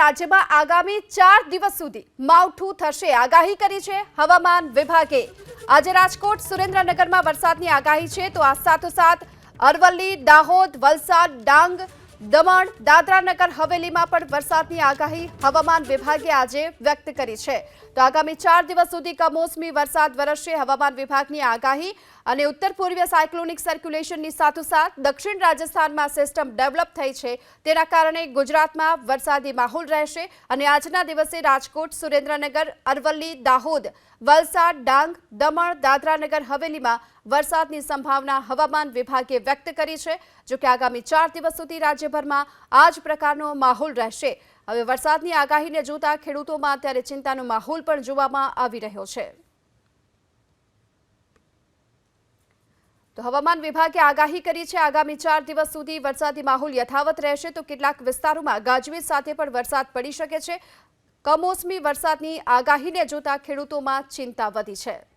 રાજ્યમાં આગામી ચાર દિવસ સુધી માવઠું થશે. આગાહી કરી છે હવામાન વિભાગે. આજે રાજકોટ સુરેન્દ્રનગરમાં વરસાદની આગાહી છે. તો આ સાથોસાથ અરવલ્લી, દાહોદ, વલસાડ, ડાંગ દમણ, દાદરાનગર હવેલીમાં પણ વરસાદની આગાહી હવામાન વિભાગે આજે વ્યક્ત કરી છે. તો આગામી ચાર દિવસ સુધી કમોસમી વરસાદ વરસશે હવામાન વિભાગની આગાહી અને ઉત્તર પૂર્વીય સાયક્લોનિક સર્ક્યુલેશનની સાથોસાથ દક્ષિણ રાજસ્થાનમાં સિસ્ટમ ડેવલપ થઈ છે. તેના કારણે ગુજરાતમાં વરસાદી માહોલ રહેશે અને આજના દિવસે રાજકોટ, સુરેન્દ્રનગર, અરવલ્લી, દાહોદ, વલસાડ, ડાંગ, દમણ, દાદરાનગર, હવેલીમાં વરસાદની સંભાવના હવામાન વિભાગે વ્યક્ત કરી છે. જો કે આગામી ચાર દિવસ સુધી રાજ્યભરમાં આ જ પ્રકારનો માહોલ રહેશે. હવે વરસાદની આગાહીને જોતા ખેડૂતોમાં અત્યારે ચિંતાનો માહોલ પણ જોવામાં આવી રહ્યો છે. તો હવામાન વિભાગે આગાહી કરી છે, આગામી ચાર દિવસ સુધી વરસાદી માહોલ યથાવત રહેશે તો કેટલાક વિસ્તારોમાં ગાજવીજ સાથે પણ વરસાદ પડી શકે છે. કમોસમી વરસાદની આગાહીને જોતા ખેડૂતોમાં ચિંતા વધી છે.